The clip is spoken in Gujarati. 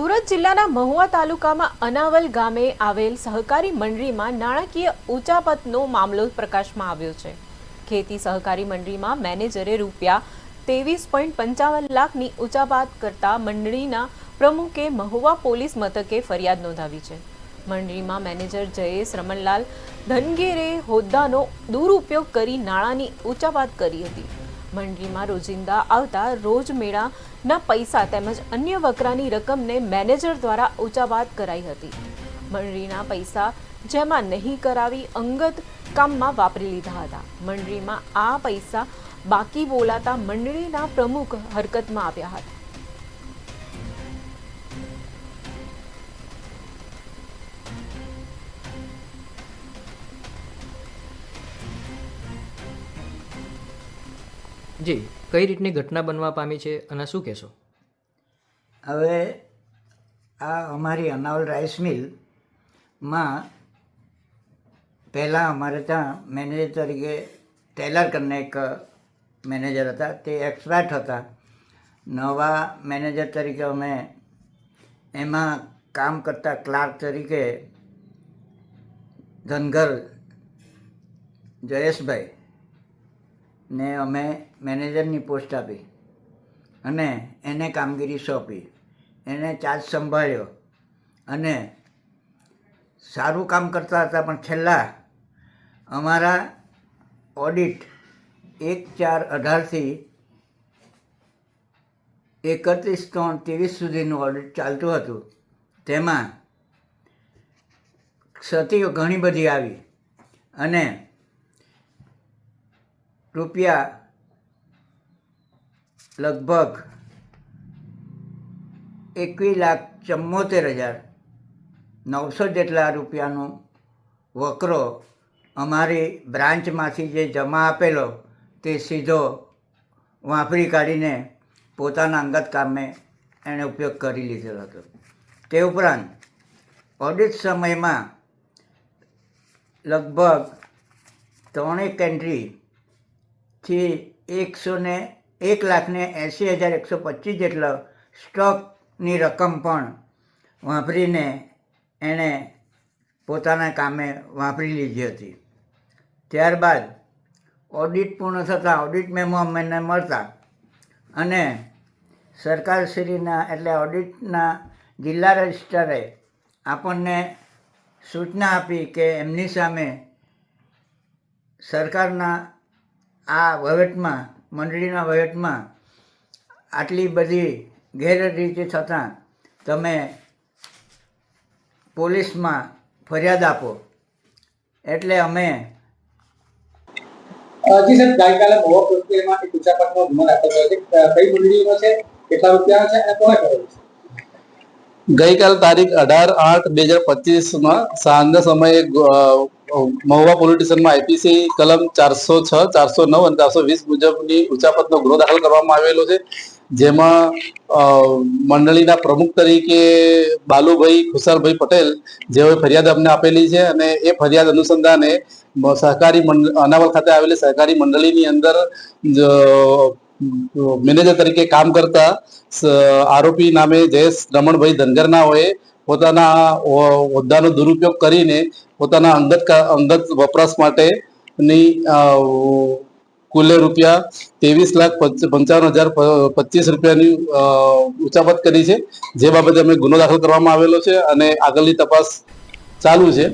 સુરત જિલ્લાના મહુવા તાલુકામાં અનાવલ ગામે આવેલ સહકારી મંડળીમાં નાણાકીય ઉચાપતનો મામલો પ્રકાશમાં આવ્યો છે. ખેતી સહકારી મંડળીમાં મેનેજરે રૂપિયા ત્રેવીસ પોઈન્ટ પંચાવન લાખની ઉચાપાત કરતા મંડળીના પ્રમુખે મહુવા પોલીસ મથકે ફરિયાદ નોંધાવી છે. મંડળીમાં મેનેજર જયેશ રમણલાલ ધનગેરે હોદ્દાનો દુરુપયોગ કરી નાણાંની ઉચાપાત કરી હતી. મંડળીમાં રોજિંદા આવતા રોજ મેળાના પૈસા તેમજ અન્ય વકરાની રકમને મેનેજર દ્વારા ઉચાવાત કરાઈ હતી. મંડળીના પૈસા જેમાં નહીં કરાવી અંગત કામમાં વાપરી લીધા હતા. મંડળીમાં આ પૈસા બાકી બોલાતા મંડળીના પ્રમુખ હરકતમાં આવ્યા હતા. જી, કઈ રીતની ઘટના બનવા પામી છે અને શું કહેશો? હવે આ અમારી અનાવલ રાઈસ મિલમાં પહેલાં અમારે ત્યાં મેનેજર તરીકે ટેલર કરીને એક મેનેજર હતા. તે એક્સપર્ટ હતા. નવા મેનેજર તરીકે અમે એમાં કામ કરતા ક્લાર્ક તરીકે ધનગર જયેશભાઈ ને અમે મેનેજરની પોસ્ટ આપી અને એને કામગીરી સોંપી. એને ચાર્જ સંભાળ્યો અને સારું કામ કરતા હતા, પણ છેલ્લા અમારા ઓડિટ એક ચાર અઢારથી એકત્રીસ ત્રણ ત્રેવીસ સુધીનું ઓડિટ ચાલતું હતું. તેમાં ક્ષતિઓ ઘણી બધી આવી અને રૂપિયા લગભગ એકવીસ લાખ ચુમ્મોતેર હજાર નવસો જેટલા રૂપિયાનું વકરો અમારી બ્રાન્ચમાંથી જે જમા આપેલો તે સીધો વાપરી કાઢીને પોતાના અંગત કામે એણે ઉપયોગ કરી લીધેલો હતો. તે ઉપરાંત ઓડિટ સમયમાં લગભગ ત્રણેક એન્ટ્રીથી એકસો ને એક લાખને એંસી હજાર એકસો પચીસ જેટલો સ્ટોકની રકમ પણ વાપરીને એણે પોતાના કામે વાપરી લીધી હતી. ત્યારબાદ ઓડિટ પૂર્ણ થતાં ઓડિટ મેમો અમને મળતા અને સરકારશ્રીના એટલે ઓડિટના જિલ્લા રજિસ્ટરે આપણને સૂચના આપી કે એમની સામે સરકારના આ વહીવટમાં, મંડળીના વહીવટમાં આટલી બધી ગેરરીતિ થતાં તમે પોલીસમાં ફરિયાદ આપો. એટલે અમે જી સર ગઈકાલે મહુવા પ્રત્યેમાં એક ઉચાપતનો ગુનો દાખલ કર્યો છે. કઈ મંડળીનો છે? કેટલા રૂપિયા છે? અને કોણે કર્યો છે? ગઈકાલ તારીખ અઢાર આઠ બે હજાર પચીસમાં સાંજના સમયે મહુવા પોલીસ સ્ટેશનમાં આઈપીસી કલમ ચારસો છ, ચારસો નવ અને ચારસો વીસ મુજબની ઉચાપતનો ગુનો દાખલ કરવામાં આવેલો છે. જેમાં મંડળીના પ્રમુખ તરીકે બાલુભાઈ ખુશાલભાઈ પટેલ, જેઓએ ફરિયાદ અમને આપેલી છે અને એ ફરિયાદ અનુસંધાને સહકારી અનાવલ ખાતે આવેલી સહકારી મંડળીની અંદર મેનેજર તરીકે કામ કરતા આરોપી નામે જયેશ રમણભાઈ ધનગરનાઓએ પોતાના હોદ્દાનો દુરુપયોગ કરીને પોતાના અંગત અંગત વપરાશ માટેની કુલે રૂપિયા ત્રેવીસ લાખ પંચ- પંચાવન હજાર પચીસ રૂપિયાની ઉચાપત કરી છે. જે બાબતે અમે ગુનો દાખલ કરવામાં આવેલો છે અને આગળની તપાસ ચાલુ છે.